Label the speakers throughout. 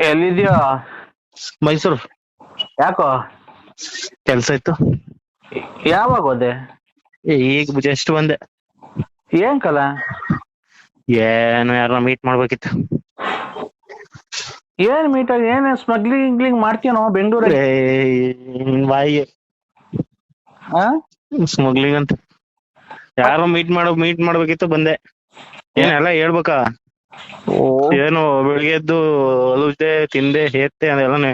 Speaker 1: ಎಲ್ಲಿದ್ಯೋ?
Speaker 2: ಮೈಸೂರು.
Speaker 1: ಯಾಕೋ?
Speaker 2: ಕೆಲ್ಸ ಇತ್ತು.
Speaker 1: ಯಾವಾಗ ಹೋದೆ?
Speaker 2: ಈಗ ಜಸ್ಟ್ ಬಂದೆ.
Speaker 1: ಏನ್ ಕಲ?
Speaker 2: ಏನು ಯಾರನ್ನ ಮೀಟ್ ಮಾಡ್ಬೇಕಿತ್ತು.
Speaker 1: ಏನ್ ಮೀಟ್ ಆಗಿ? ಏನ್ ಸ್ಮಗ್ಲಿಂಗ್ ಗಿಂಗ್ಲಿಂಗ್ ಮಾಡ್ತೀನೋ ಬೆಂಗಳೂರಿಗೆ
Speaker 2: ನಿನ್ ಬಾಯಿಗೆ ಸ್ಮಗ್ಲಿಂಗ್ ಅಂತ. ಯಾರೋ ಮೀಟ್ ಮಾಡೋ ಮೀಟ್ ಮಾಡ್ಬೇಕಿತ್ತು ಬಂದೆ. ಏನೆಲ್ಲ ಹೇಳ್ಬೇಕಾ? ಏನು ಬೆಳಿಗ್ಗೆ ಎದ್ದು ಹೊಲುಜ್ದೆ ತಿಂದೆ ಹೇತ್ತೆ ಅದೆಲ್ಲ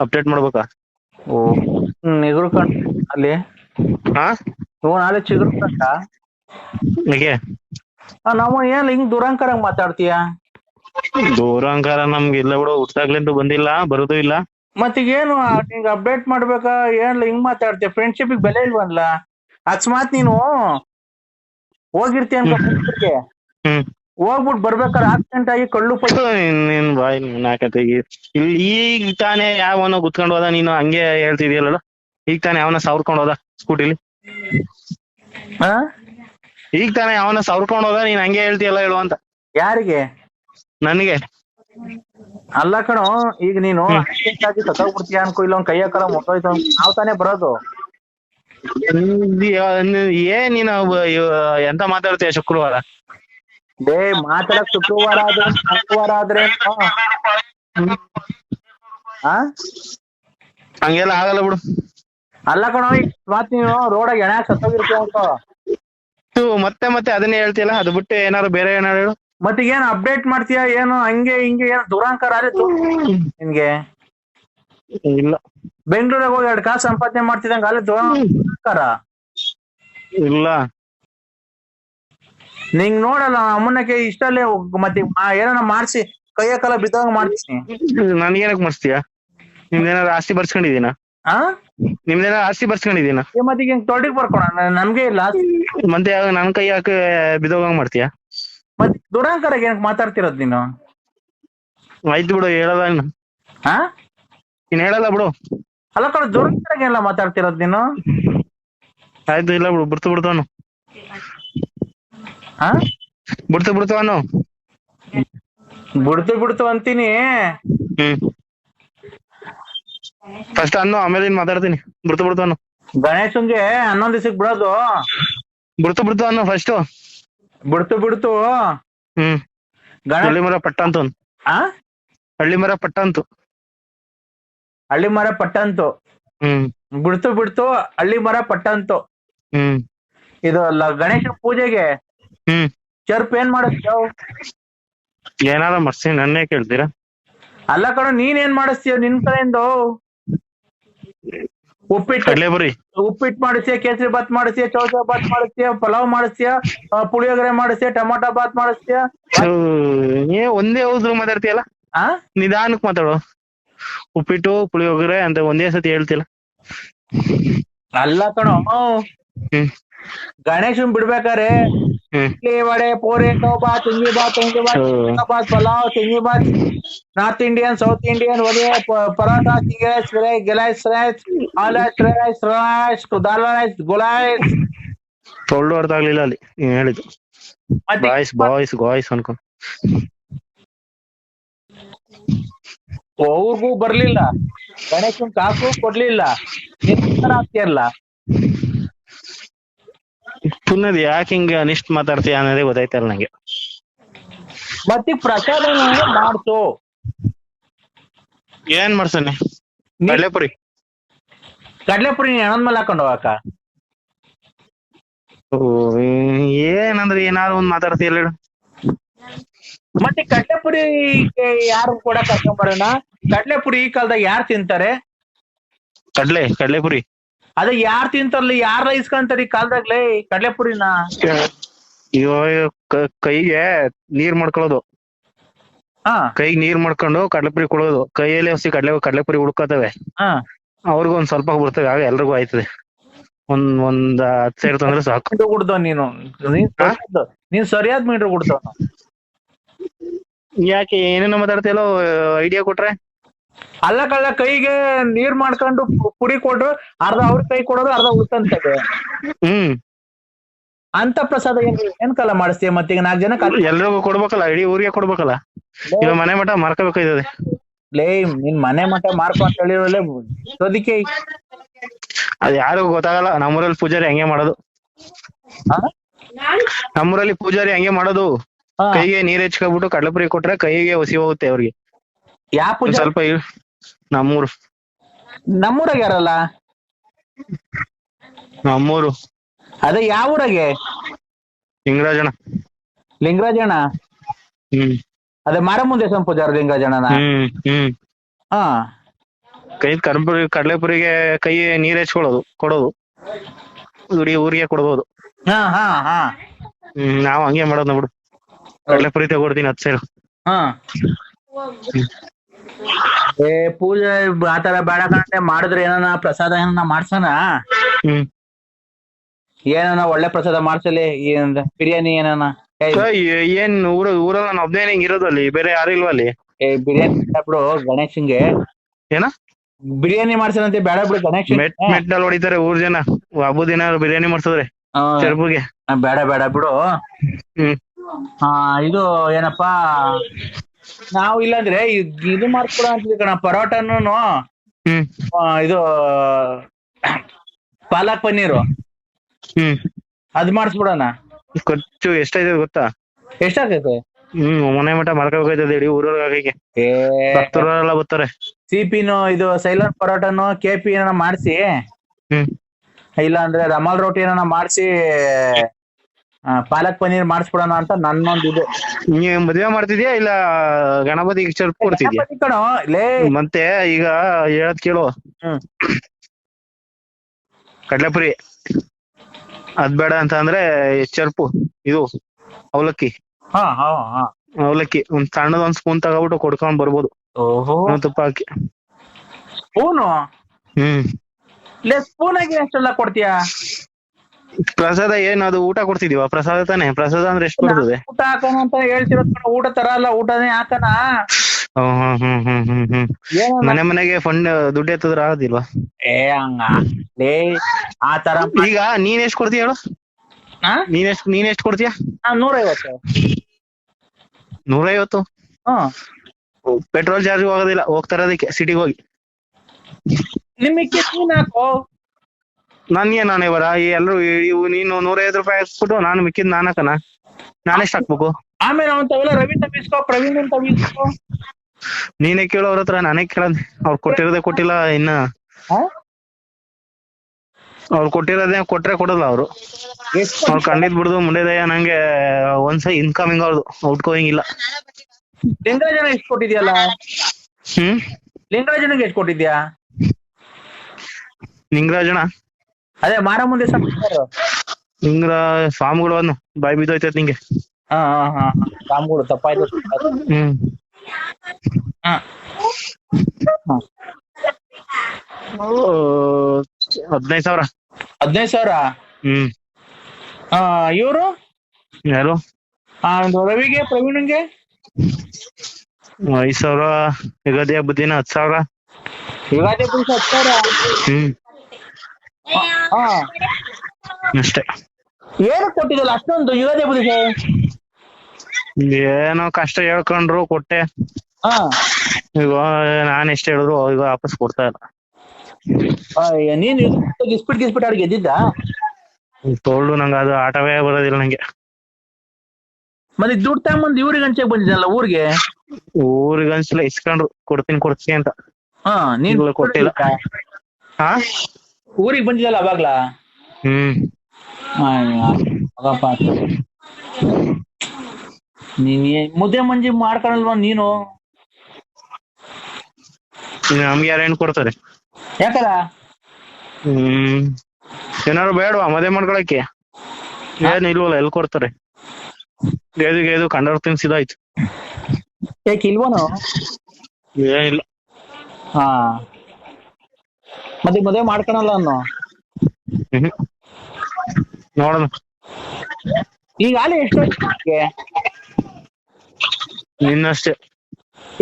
Speaker 2: ಅಪ್ಡೇಟ್ ಮಾಡ್ಬೇಕಾ?
Speaker 1: ಓ. ನಿಗುರು ಕಂಡ ಅಲ್ಲಿ.
Speaker 2: ಹಾ?
Speaker 1: ಓ ನಾಳೆ ಚಿಗುರು ಕಂಡ
Speaker 2: ಹೀಗೆ?
Speaker 1: ನಾವು ಏನ್ ಹಿಂಗ್ ದುರಂಕರಂಗ್ ಮಾತಾಡ್ತೀಯ?
Speaker 2: ದೂರಂಕಾರ ನಮ್ಗೆ ಇಲ್ಲ ಬಿಡು ಹುಟ್ಟಾಗ್ಲಿಂದ ಬಂದಿಲ್ಲ ಬರೋದು ಇಲ್ಲ.
Speaker 1: ಮತ್ತೆ ಏನು ಹಿಂಗ್ ಅಪ್ಡೇಟ್ ಮಾಡ್ಬೇಕಾ ಏನ್ ಹಿಂಗ್ ಮಾತಾಡ್ತೀಯ? ಫ್ರೆಂಡ್ಶಿಪ್ ಬೆಲೆ ಇಲ್ವಲ್ಲ ಅಕಸ್ಮಾತ್ ನೀನು ಹೋಗಿರ್ತೀಯ ಅನ್ಕೋ.
Speaker 2: ಹ್ಮ್.
Speaker 1: ಹೋಗ್ಬಿಟ್ ಬರ್ಬೇಕಾದ್ರೆ ಆಕ್ಸಿಡೆಂಟ್ ಆಗಿ ಕಳ್ಳು ಪಟ್ಟು
Speaker 2: ನಿನ್ ಬಾಯ್ ಇಲ್ಲಿ ಈಗ ತಾನೇ ಯಾವನೋ ಗುತ್ಕೊಂಡು ಹೋದ ನೀನು ಹಂಗೆ ಹೇಳ್ತಿದ್ಯಲ್ಲ ಈಗ ತಾನೇ ಯಾವನ ಸವರ್ಕೊಂಡು ಹೋದ ಸ್ಕೂಟಿಲಿ? ಈಗ ತಾನೇ ಯಾವನ ಸವರ್ಕೊಂಡು ಹೋದ ನೀನ್ ಹಂಗೆ ಹೇಳ್ತಿಯಲ್ಲ ಹೇಳು ಅಂತ.
Speaker 1: ಯಾರಿಗೆ?
Speaker 2: ನನಗೆ?
Speaker 1: ಅಲ್ಲ ಕಣೋ ಈಗ ನೀನು ಆಕ್ಸಿಡೆಂಟ್ ಆಗಿ ಸತ್ತೋಗ್ಬಿಡ್ತೀಯ ಅನ್ಕೋ ಇಲ್ಲ ಕೈಯ ಕರ ಮುಟ್ಟೋಯ್ತು ನಾವ್ ತಾನೇ ಬರೋದು.
Speaker 2: ಏನ್ ನೀನು ಎಂತ ಮಾತಾಡ್ತೀಯ ಶುಕ್ರವಾರ?
Speaker 1: ಡೇ ಮಾತಾಡಕ್ ಶುಕ್ರವಾರ ಆದ್ರೆ ಮಂಗಳವಾರ ಆದ್ರೆ ಆ
Speaker 2: ಹಂಗೆಲ್ಲ ಆಗಲ್ಲ ಬಿಡು.
Speaker 1: ಅಲ್ಲ ಕಣೋ ಈಗ ಮಾತ್ ನೀನು ರೋಡಾಗ ಎಣ
Speaker 2: ಸತ್ತೋಗಿರ್ತೀವಂತ ಮತ್ತೆ ಮತ್ತೆ ಅದನ್ನೇ ಹೇಳ್ತಿಯಲ್ಲ ಅದು ಬಿಟ್ಟು ಏನಾದ್ರು ಬೇರೆ ಏನಾದ್ರು ಹೇಳು.
Speaker 1: ಮತ್ತೆ ಏನ್ ಅಪ್ಡೇಟ್ ಮಾಡ್ತೀಯ ಏನು ಹಂಗೆ ಹಿಂಗೆ ಏನು ದುರಾಂಕಾರ ಆದ್ರೆ ನಿನ್ಗೆ.
Speaker 2: ಇಲ್ಲ.
Speaker 1: ಬೆಂಗಳೂರಿಗೆ ಹೋಗಿ ಎರಡು ಕಾಸು ಸಂಪಾದನೆ ಮಾಡ್ತಿದಂಗ ಅಲ್ಲಿ ದುರಾಂಕಾರ?
Speaker 2: ಇಲ್ಲ.
Speaker 1: ನಿಂಗ್ ನೋಡಲ್ಲ ಅಮ್ಮನಕ್ಕೆ ಇಷ್ಟಲ್ಲೇ ಮತ್ತೆ ಏನಾರ ಮಾಡ್ಸಿ ಕೈಯ ಕಾಲ ಬಿದ್ದಂಗ ಮಾಡ್ತೀನಿ.
Speaker 2: ನನ್ಗೇನಕ್ ಮಾಡಿಸ್ತೀಯ ನಿಮ್ದೇನಾರ ಆಸ್ತಿ ಬರ್ಸ್ಕೊಂಡಿದೀನ
Speaker 1: ಆ?
Speaker 2: ನಿಮ್ದೇನಾರ ಆಸ್ತಿ ಬರ್ಸ್ಕೊಂಡಿದೀನ
Speaker 1: ಏ ಮತ್ತೆ ಈಗ ಹಿಂಗ್ ತೊಡಿಗ್ ಬರ್ಕೊಣ ನನ್ಗೆ ಇಲ್ಲ.
Speaker 2: ಮತ್ತೆ ಯಾವಾಗ ನನ್ ಕೈ ಹಾಕಿ ಬಿದ್ದೋಗಂಗ್ ಮಾಡ್ತೀಯಾ?
Speaker 1: ಮತ್ತೆ ದುರಾಂಕರಾಗ ಏನಕ್ ಮಾತಾಡ್ತಿರೋದ್ ನೀನು?
Speaker 2: ಆಯ್ತು ಬಿಡು ಹೇಳಲ್ಲ ಇನ್ನು.
Speaker 1: ಆ?
Speaker 2: ನೀನ್ ಹೇಳಲ್ಲ ಬಿಡು.
Speaker 1: ಅಲ್ಲ ಕಡೆ ದುರಾಂಕಾರ ಎಲ್ಲ ಮಾತಾಡ್ತಿರೋದ್ ನೀನು?
Speaker 2: ಆಯ್ತು ಇಲ್ಲ ಬಿಡು ಬರ್ತು ಬಿಡ್ತಾನು
Speaker 1: ಆ
Speaker 2: ಬಿಡ್ತು ಅನು
Speaker 1: ಬಿಡ್ತು ಬಿಡ್ತು ಅಂತೀನಿ.
Speaker 2: ಹ್ಮ್. ಫಸ್ಟ್ ಅನ್ನು ಆಮೇಲೆ ಇನ್ ಮಾತಾಡ್ತೀನಿ. ಬಿಡ್ತು ಬಿಡ್ತಾನು
Speaker 1: ಗಣೇಶನ್ಗೆ ಹನ್ನೊಂದ್ ದಿವಸಕ್ ಬಿಡೋದು.
Speaker 2: ಬಿಡ್ತು ಬಿಡ್ತು ಅನ್ನು ಫಸ್ಟ್
Speaker 1: ಬಿಡ್ತು ಬಿಡ್ತು.
Speaker 2: ಹ್ಮ್.
Speaker 1: ಗಣೇಶ್
Speaker 2: ಹಳ್ಳಿ ಮರ ಪಟ್ಟ ಅಂತ
Speaker 1: ಆ?
Speaker 2: ಹಳ್ಳಿ ಮರ ಪಟ್ಟ ಅಂತು.
Speaker 1: ಹಳ್ಳಿ ಮರ ಪಟ್ಟಂತು
Speaker 2: ಹ್ಮ್.
Speaker 1: ಬಿಡ್ತು ಬಿಡ್ತು. ಹಳ್ಳಿ ಮರ ಪಟ್ಟಂತು
Speaker 2: ಹ್ಮ್.
Speaker 1: ಇದು ಲ- ಗಣೇಶನ ಪೂಜೆಗೆ
Speaker 2: ಹ್ಮ್.
Speaker 1: ಚರ್ಪ್ ಏನ್ ಮಾಡ್ತೀಯಾ
Speaker 2: ಏನಾರ ಮರ್ಸಿ ನನ್ನೇ ಕೇಳ್ತೀರಾ?
Speaker 1: ಅಲ್ಲ ಕಣ ನೀನ್ ಏನ್ ಮಾಡಿಸ್ತೀಯ ನಿನ್ ಕಡೆಯಿಂದ? ಉಪ್ಪಿಟ್ಟು
Speaker 2: ಕಡ್ಲೆ ಬರಿ.
Speaker 1: ಉಪ್ಪಿಟ್ಟು ಮಾಡಿಸ್ತೀಯ ಕೇಸರಿ ಬಾತ್ ಮಾಡಿಸ್ತೀಯ ಚೌಚ ಬಾತ್ ಮಾಡಿಸ್ತೀಯ ಪಲಾವ್ ಮಾಡಿಸ್ತೀಯ ಆ, ಪುಳಿಯೋಗರೆ ಮಾಡಿಸ್ತೀಯ ಟೊಮಾಟೊ ಬಾತ್ ಮಾಡಿಸ್ತೀಯ?
Speaker 2: ಏ ಒಂದೇ ಹೌದ್ರು ಮಾತಾಡ್ತೀಯಲ್ಲ?
Speaker 1: ಆ?
Speaker 2: ನಿಧಾನಕ್ ಮಾತಾಡೋ. ಉಪ್ಪಿಟ್ಟು ಪುಳಿಯೋಗರೆ ಅಂತ ಒಂದೇ ಸತಿ ಹೇಳ್ತಿಲ್ಲ.
Speaker 1: ಅಲ್ಲ ಕಣೋ. ಗಣೇಶನ್ ಬಿಡ್ಬೇಕಾರೆ. ಇಡ್ಲಿ ವಡೆ ಪೂರಿ ಟೋಬಾ ತಿಂಗಿ ಬಾತ್ ತಿಂಗಿ ಬಾತ್ ಬಾತ್ ಪಲಾವ್ ತಿಂಗಿ Baat north Indian south Indian vada paratha paratha ತಿಂಗಿ rice fry ಗಿಲೈಸ್ ರೈಸ್ ಆಲೈಸ್ ರೈಸ್ ರೈಸ್ ದಾಲ್ ರೈಸ್ ಗುಲೈಸ್
Speaker 2: ತೊಳ್ಳು ಅರ್ಥ ಆಗ್ಲಿಲ್ಲ ಅಲ್ಲಿ ನೀನ್ ಹೇಳಿದ್ದು. ಬಾಯ್ಸ್ ಬಾಯ್ಸ್ ಬಾಯ್ಸ್ ಅನ್ಕೊಂಡ್.
Speaker 1: ಅವ್ರಿಗೂ ಬರ್ಲಿಲ್ಲ. ಗಣೇಶನ್ ಕಾಸು ಕೊಡ್ಲಿಲ್ಲ. ಆಗ್ತಿರ್ಲ?
Speaker 2: ಪುನಃ ಯಾಕೆ ಹಿಂಗ ಅನಿಷ್ಟ್ ಮಾತಾಡ್ತೀಯ ಅನ್ನೋದೇ ಗೊತ್ತಾಯ್ತಲ್ಲ ನಂಗೆ.
Speaker 1: ಮತ್ತೆ ಪ್ರಚಾರ ಮಾಡ್ತು
Speaker 2: ಏನ್ ಮಾಡ್ಸನೆ?
Speaker 1: ನೀ-
Speaker 2: ಕಡ್ಲೆಪುರಿ.
Speaker 1: ಕಡ್ಲೆಪುರಿ ನೀನ್ ಹಣದ ಮೇಲೆ ಹಾಕೊಂಡು ಹೋಗಾಕ?
Speaker 2: ಓ, ಏನಂದ್ರೆ ಏನಾದ್ರು ಒಂದ್ ಮಾತಾಡ್ತೀಯಲ್ಲ ಹೇಳು.
Speaker 1: ಮತ್ತೆ ಕಡ್ಲೆಪುರಿ ಯಾರು ಕೂಡ ಕರ್ಕೊಂಡ್ ಬರೋಣ? ಕಡ್ಲೆಪುರಿ ಈ ಕಾಲದಾಗ ಯಾರು ತಿಂತಾರೆ?
Speaker 2: ಕಡ್ಲೆ ಕಡ್ಲೆಪುರಿ.
Speaker 1: ಅದ ಯಾರ್ ತಿಂತಾರಲ್ಲ ಯಾರ ಇಸ್ಕೊಂತಾರಿ ಈ ಕಾಲದಾಗ್ಲೇ ಕಡ್ಲೆಪುರಿನ?
Speaker 2: ಕ- ಕೈಗೆ ನೀರ್ ಮಾಡ್ಕೊಳ್ಳೋದು. ಕೈಗೆ ನೀರ್ ಮಾಡ್ಕೊಂಡು ಕಡ್ಲೆಪುರಿ ಕೊಡೋದು. ಕೈಯಲ್ಲಿ ಹಸಿ ಕಡ್ಲೆ ಕಡ್ಲೆಪುರಿ ಹುಡ್ಕೋತವೆ. ಅವ್ರಿಗೂ ಒಂದ್ ಸ್ವಲ್ಪ ಬರ್ತವೆ ಆಗ ಎಲ್ರಿಗೂ ಆಯ್ತದೆ. ಒಂದ್ ಒಂದ್ ಹತ್ ಸೇರ್ ತಂದ್ರೆ ಸಾಕು.
Speaker 1: ಕುಡ್ದವ್ ನೀನು. ನೀನ್
Speaker 2: ಹಾ?
Speaker 1: ಸರಿಯಾದ- ನೀನ್ ಸರಿಯಾದ ಮೀಟ್ರ್ ಕುಡ್ದವ್
Speaker 2: ಯಾಕೆ ಏನೇನೋ ಮಾತಾಡ್ತೀಯಲ್ಲೋ ಐಡಿಯಾ ಕೊಟ್ರೆ?
Speaker 1: ಅಲ್ಲ ಕಳ್ಳ ಕೈಗೆ ನೀರ್ ಮಾಡ್ಕೊಂಡು ಪುರಿ ಪುಡಿ ಕೊಟ್ಟು ಅರ್ಧ ಅವ್ರ ಕೈ ಕೊಡೋದು ಅರ್ಧ ಉಳ್ತಂತದೆ
Speaker 2: ಹ್ಮ್.
Speaker 1: ಅಂತ ಪ್ರಸಾದ ಏನ್ ಏನ್ ಕಲ್ಲ ಮಾಡಿಸ್ತೀಯ ಮತ್ತೆ ಈಗ ನಾಲ್ಕು ಜನ
Speaker 2: ಎಲ್ರಿಗೂ ಕೊಡ್ಬೇಕಲ್ಲ ಇಡೀ ಊರಿಗೆ ಕೊಡ್ಬೇಕಲ್ಲ? ಈಗ ಮನೆ ಮಠ ಮಾರ್ಕೋಬೇಕಾಯ್ತದೆ
Speaker 1: ಲೇ ನಿನ್ ಮನೆ ಮಠ ಮಾರ್ಕೊ ಅಂತ ಹೇಳಿರೋಲೆ ಸೋದಿಕೆ
Speaker 2: ಅದ್ ಯಾರಿಗೂ ಗೊತ್ತಾಗಲ್ಲ ನಮ್ಮೂರಲ್ಲಿ ಪೂಜಾರಿ ಹಂಗೆ ಮಾಡೋದು? ನಮ್ಮೂರಲ್ಲಿ ಪೂಜಾರಿ ಹಂಗೆ ಮಾಡೋದು. ಕೈಗೆ ನೀರ್ ಹೆಚ್ಕೊಬಿಟ್ಟು ಕಡಲಪುರಿ ಕೊಟ್ರೆ ಕೈಗೆ ಹಸಿ ಹೋಗುತ್ತೆ ಅವ್ರಿಗೆ.
Speaker 1: ಯಾ ಪೂಜೆ?
Speaker 2: ಸ್ವಲ್ಪ ನಮ್ಮೂರು.
Speaker 1: ನಮ್ಮೂರಾಗ ಯಾರಲ್ಲ?
Speaker 2: ನಮ್ಮೂರು.
Speaker 1: ಅದೇ ಯಾವ ಊರಾಗೆ?
Speaker 2: ಲಿಂಗರಾಜಣ್ಣ.
Speaker 1: ಲಿಂಗರಾಜಣ್ಣ?
Speaker 2: ಹ್ಮ್.
Speaker 1: ಅದೇ ಮಾರಮ್ಮನ ದೇವಸ್ಥಾನ ಪೂಜಾರ ಲಿಂಗರಾಜಣ್ಣನ?
Speaker 2: ಹ್ಮ್ ಹ್ಮ್.
Speaker 1: ಹಾ.
Speaker 2: ಕೈ ಕರ್ಪುರಿ ಕಡಲೆಪುರಿಗೆ ಕೈ ನೀರ್ ಹೆಚ್ಕೊಳ್ಳೋದು ಕೊಡೋದು. ಇಡೀ ಊರಿಗೆ ಕೊಡ್ಬೋದು.
Speaker 1: ಹಾ ಹಾ ಹಾ.
Speaker 2: ಹ್ಮ್ ನಾವ್ ಹಂಗೆ ಮಾಡೋದ್ ಬಿಡು. ಕಡಲೆಪುರಿ ತಗೊಡ್ತೀನಿ ಹತ್ತು ಸೇರು
Speaker 1: ಹಾ. ಏ ಪೂಜೆ ಆತರ ಬೇಡ ಕಣೆ. ಮಾಡಿದ್ರೆ ಏನಾನ ಪ್ರಸಾದ ಏನಾನ ಮಾಡ್ಸೋಣ?
Speaker 2: ಹ್ಮ್.
Speaker 1: ಏನಾನ ಒಳ್ಳೆ ಪ್ರಸಾದ ಮಾಡ್ಸಲಿ ಏನ್ ಬಿರಿಯಾನಿ ಏನಾನ? ಏ,
Speaker 2: ಏ- ಏನ್ ಊರ ಊರಲ್ಲ ನಾನು ಒಬ್ನೇ ಹಿಂಗ್ ಇರೋದು ಅಲ್ಲಿ ಬೇರೆ ಯಾರು ಇಲ್ವಾ ಅಲ್ಲಿ?
Speaker 1: ಏ ಬಿರಿಯಾನಿ ಬೇಡ ಬಿಡು ಗಣೇಶನ್ಗೆ.
Speaker 2: ಏನ?
Speaker 1: ಬಿರಿಯಾನಿ ಮಾಡ್ಸೋಣಂತೆ ಬೇಡ ಬಿಡು ಗಣೇಶ್
Speaker 2: ಮೆಟ್ ಮೆಟ್ಟಲ್ ಹೊಡಿತಾರೆ ಊರ್ ಜನ. ಹಬ್ಬದ ದಿನ ಬಿರಿಯಾನಿ ಮಾಡ್ಸಿದ್ರೆ ಚರ್ಬುಗೆ
Speaker 1: ಬೇಡ ಬೇಡ ಬಿಡು.
Speaker 2: ಹ್ಮ್.
Speaker 1: ಹಾ ಇದು ಏನಪ್ಪಾ ನಾವು ಇಲ್ಲಾಂದ್ರೆ ಇದ್- ಮಾಡ್ಕೊಡ ಅಂತಿದ್ವಿ ಕಣ ಪರೋಟನು ಇದು ಪಾಲಕ್ ಪನ್ನೀರ್.
Speaker 2: ಹ್ಮ್.
Speaker 1: ಅದ್ ಮಾಡಿಸ್ಬಿಡೋಣ.
Speaker 2: ಖರ್ಚು ಎಷ್ಟೈತೆ ಗೊತ್ತಾ?
Speaker 1: ಎಷ್ಟಾಗೈತೆ
Speaker 2: ಹ್ಮ್ ಮನೆ ಮಠ ಮಾರ್ಕೋಬೇಕಾಯ್ತದೆ ಇಡೀ ಊರೊಳಗೆ
Speaker 1: ಆಗಕ್ಕೆ
Speaker 2: ಭಕ್ತರೆಲ್ಲ ಬರ್ತಾರೆ.
Speaker 1: ಸಿಪಿನು ಇದು ಸೈಲನ್ ಪರೋಟನು ಕೆಪಿ ಏನಾನ ಮಾಡಿಸಿ
Speaker 2: ಹ್ಮ್.
Speaker 1: ಇಲ್ಲ ಅಂದ್ರೆ ರಮಲ್ ರೋಟಿ ಏನಾನ ಮಾಡಿಸಿ ಪಾಲಕ್ ಪನ್ನೀರ್ ಮಾಡಿಸ್ಬಿಡೋಣ ಅಂತ ನನ್ನೊಂದು ಇದು.
Speaker 2: ನೀವ್ ಮದ್ವೆ ಮಾಡ್ತಿದ್ಯಾ ಇಲ್ಲ ಗಣಪತಿ ಚರ್ಪ್ ಕೊಡ್ತಿದ್ಯಾ?
Speaker 1: ಗಣಪತಿ ಕಣೋ ಲೇ.
Speaker 2: ಮತ್ತೆ ಈಗ ಹೇಳದ್ ಕೇಳು. ಕಡ್ಲೆಪುರಿ. ಅದ್ ಬೇಡ ಅಂತ ಅಂದ್ರೆ ಚರ್ಪು ಇದು ಅವಲಕ್ಕಿ.
Speaker 1: ಹಾ ಹಾ ಹಾ.
Speaker 2: ಅವಲಕ್ಕಿ ಒಂದ್ ಸಣ್ಣದ ಒಂದ್ ಸ್ಪೂನ್ ತಗೋಬಿಟ್ಟು ಕೊಡ್ಕೊಂಡ್ ಬರ್ಬೋದು.
Speaker 1: ಓಹೋ.
Speaker 2: ತುಪ್ಪ ಹಾಕಿ.
Speaker 1: ಸ್ಪೂನು
Speaker 2: ಹ್ಮ್.
Speaker 1: ಲೇ ಸ್ಪೂನ್ ಆಗಿ ಎಷ್ಟೆಲ್ಲ ಕೊಡ್ತೀಯಾ?
Speaker 2: ಪ್ರಸಾದ ಏನ್ ಅದು ಊಟ ಕೊಡ್ತಿದೀವ? ಪ್ರಸಾದ ತಾನೆ? ಪ್ರಸಾದ ಅಂದ್ರೆ ಎಷ್ಟು ಬರ್ತದೆ
Speaker 1: ಊಟ ಹಾಕೋಣ ಅಂತ ಹೇಳ್ತಿರೋದ್ ಕಣೋ, ಊಟ ತರ ಅಲ್ಲ ಊಟನೇ ಹಾಕಣ.
Speaker 2: ಹ್ಮ್ ಹ್ಮ್ ಹ್ಮ್ ಹ್ಮ್ ಮನೆ ಮನೆಗೆ ಫಂಡ್ ದುಡ್ಡು ಎತ್ತದ್ರ ಆಗೋದಿಲ್ವಾ?
Speaker 1: ಏ ಹಂಗ ಲೇ ಆ ತರ
Speaker 2: ಈಗ ನೀನ್ ಎಷ್ಟ್ ಕೊಡ್ತೀಯ ಹೇಳು?
Speaker 1: ಹಾ
Speaker 2: ನೀನ್ ಎಷ್ಟ್ ನೀನ್ ಎಷ್ಟ್ ಕೊಡ್ತೀಯ?
Speaker 1: ನೂರೈವತ್ತು.
Speaker 2: ನೂರೈವತ್ತು?
Speaker 1: ಹ್ಮ್.
Speaker 2: ಪೆಟ್ರೋಲ್ ಚಾರ್ಜ್ ಹೋಗೋದಿಲ್ಲ ಹೋಗ್ತಾರ ಅದಕ್ಕೆ ಸಿಟಿಗೆ ಹೋಗಿ.
Speaker 1: ನಿಮಗೆ ಹಾಕೋ
Speaker 2: ನನ್ಗೆ ನಾನೇ ಬರ ಈ ಎಲ್ರು ಇವು ನೀನು ನೂರೈವತ್ತು ರೂಪಾಯಿ ಹಾಕ್ಬಿಟ್ಟು ನಾನು ಮಿಕ್ಕಿದ್ ನಾನಕನ ನಾನೆಷ್ಟ್ ಹಾಕ್ಬೇಕು
Speaker 1: ಆಮೇಲೆ ಅವನ್ ತಗೊಲ್ಲ ರವಿ ತಗಿಸ್ಕೋ ಪ್ರವೀಣ್ ಅಂತ
Speaker 2: ನೀನೇ ಕೇಳೋ ಅವ್ರ ಹತ್ರ ನಾನೇ ಕೇಳದ್. ಅವ್ರು ಕೊಟ್ಟಿರೋದೇ ಕೊಟ್ಟಿಲ್ಲ ಇನ್ನ? ಅವ್ರು ಕೊಟ್ಟಿರೋದೇ ಕೊಟ್ರೆ ಕೊಡಲ್ಲ ಅವ್ರು. ಅವ್ರು ಕಂಡಿದ್ ಬಿಡುದು ಮುಂಡೆದಯ್ಯ ನಂಗೆ ಒಂದ್ಸ ಇನ್ಕಮಿಂಗ್ ಅವ್ರದ್ದು ಔಟ್ ಗೋಯಿಂಗ್ ಇಲ್ಲ
Speaker 1: ಲಿಂಗರಾಜನ ಎಷ್ಟು ಕೊಟ್ಟಿದ್ಯಲ್ಲ?
Speaker 2: ಹ್ಮ್?
Speaker 1: ಲಿಂಗರಾಜನಿಗೆ ಎಷ್ಟು ಕೊಟ್ಟಿದ್ಯಾ?
Speaker 2: ನಿಂಗರಾಜಣ
Speaker 1: ಅದೇ ಮಾರಮ್ಮನ ದಿವಸ
Speaker 2: ನಿಂಗ್ರ ಸ್ವಾಮಿಗಳು ಅನ್ನು ಬಾಯ್ ಬಿದ್ದೋಯ್ತೈತ್ ನಿಂಗೆ.
Speaker 1: ಹಾ ಹಾ ಹಾ ರಾಮ್ಗಳು ತಪ್ಪಾಯ್ತು.
Speaker 2: ಹ್ಮ್. ಹದಿನೈದು ಸಾವಿರ.
Speaker 1: ಹದಿನೈದು ಸಾವಿರ?
Speaker 2: ಹ್ಮ್.
Speaker 1: ಇವರು?
Speaker 2: ಯಾರು?
Speaker 1: ರವಿಗೆ ಪ್ರವೀಣ್ಗೆ?
Speaker 2: ಐದ್ ಸಾವಿರ ಯುಗಾದಿ ಹಬ್ಬದ ದಿನ ಹತ್ತು ಸಾವಿರ.
Speaker 1: ಯುಗಾದಿ ಹಬ್ಬ ಹತ್ತು ಸಾವಿರ?
Speaker 2: ಹ್ಮ್.
Speaker 1: ಹಾ.
Speaker 2: ಅಷ್ಟೇ.
Speaker 1: ಏನು ಕೊಟ್ಟಿದ್ದಲ್ಲ? ಅಷ್ಟೊಂದು ಯುಗಾದಿ ಪುರುಷ
Speaker 2: ಏನೋ ಕಷ್ಟ ಹೇಳ್ಕೊಂಡ್ರು ಕೊಟ್ಟೆ.
Speaker 1: ಹಾ.
Speaker 2: ಈಗ ನಾನು ಎಷ್ಟ್ ಹೇಳಿದ್ರು ಈಗ ವಾಪಸ್ ಕೊಡ್ತಾ ಇಲ್ಲ.
Speaker 1: ನೀನು ನೀನ್ ಗಿಸ್ಬಿಟ್ ಗಿಸ್ಬಿಟ್ ಅವ್ರಿಗೆ ಗೆದ್ದಿದ್ದ?
Speaker 2: ತೋಳ್ಡು ನಂಗೆ ಅದು ಆಟವೇ ಬರೋದಿಲ್ಲ ನಂಗೆ.
Speaker 1: ಮತ್ತೆ ದುಡ್ಡು ತಗೊಂಬಂದು ಇವ್ರಿಗೆ ಹಂಚಕ್ ಬಂದಿದ್ದಲ್ಲ ಊರಿಗೆ?
Speaker 2: ಊರಿಗೆ ಅನ್ಸಲ ಇಸ್ಕೊಂಡ್ರು. ಕೊಡ್ತೀನಿ ಕೊಡ್ತೀನಿ ಅಂತ.
Speaker 1: ಹಾ ನೀನ್
Speaker 2: ಈಗಲೂ ಕೊಟ್ಟಿಲ್ಲ. ಹಾ?
Speaker 1: ಊರಿಗೆ ಬಂದಿದ್ದಲ್ಲ ಅವಾಗ್ಲ?
Speaker 2: ಹ್ಮ್.
Speaker 1: ನೀನ್ ಮುದ್ದೆ ಮಂಜಿ ಮಾಡ್ಕೊಳಲ್ವ ನೀನು?
Speaker 2: ನಮ್ಗೆ ಯಾರು ಹೆಣ್ಣು ಕೊಡ್ತಾರೆ.
Speaker 1: ಯಾಕಲ್ಲ?
Speaker 2: ಹ್ಮ್. ಏನಾರು ಬೇಡವಾ ಮದುವೆ ಮಾಡ್ಕೊಳಕ್ಕೆ? ಏನ್ ಇಲ್ವಲ್ಲ ಎಲ್ಲಿ ಕೊಡ್ತಾರೆ? ಗೇದು ಗೇದು ಕಂಡವ್ರ ತಿನ್ಸಿದಾಯ್ತು
Speaker 1: ಯಾಕೆ ಇಲ್ವನು?
Speaker 2: ಏನಿಲ್ಲ
Speaker 1: ಹಾ. ಮತ್ತೆ ಮದುವೆ ಮಾಡ್ಕೊಳಲ್ಲ ಅನ್ನು
Speaker 2: ಹ್ಮ್. ನೋಡೋಣ.
Speaker 1: ಈಗ ಅಲ್ಲಿ ಎಷ್ಟು
Speaker 2: ನಿನ್ನಷ್ಟೇ.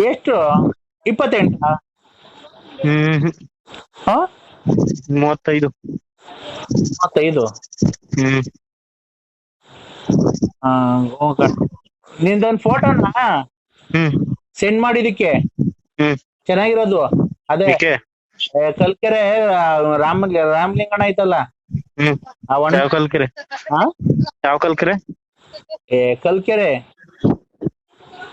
Speaker 1: ಎಷ್ಟು? ಇಪ್ಪತ್ತೆಂಟ?
Speaker 2: ಹ್ಮ್.
Speaker 1: ಹಾ?
Speaker 2: ಮೂವತ್ತೈದು.
Speaker 1: ಮತ್ತೈದು
Speaker 2: ಹ್ಮ್.
Speaker 1: ಆ. ನಿಂದೊಂದ್ ಫೋಟೋನ?
Speaker 2: ಹ್ಮ್.
Speaker 1: ಸೆಂಡ್ ಮಾಡಿದಕ್ಕೆ
Speaker 2: ಹ್ಮ್.
Speaker 1: ಚೆನ್ನಾಗಿರೋದು? ಅದೇ? ಏ, ಕಲ್ಕೆರೆ ರಾಮ ರಾಮಲಿಂಗಣ್ಣ ಐತಲ್ಲ?
Speaker 2: ಹ್ಮ್.
Speaker 1: ಆ ಒಣ
Speaker 2: ಯಾವ ಕಲ್ಕೆರೆ?
Speaker 1: ಹಾ?
Speaker 2: ಯಾವ ಕಲ್ಕೆರೆ?
Speaker 1: ಏ ಕಲ್ಕೆರೆ.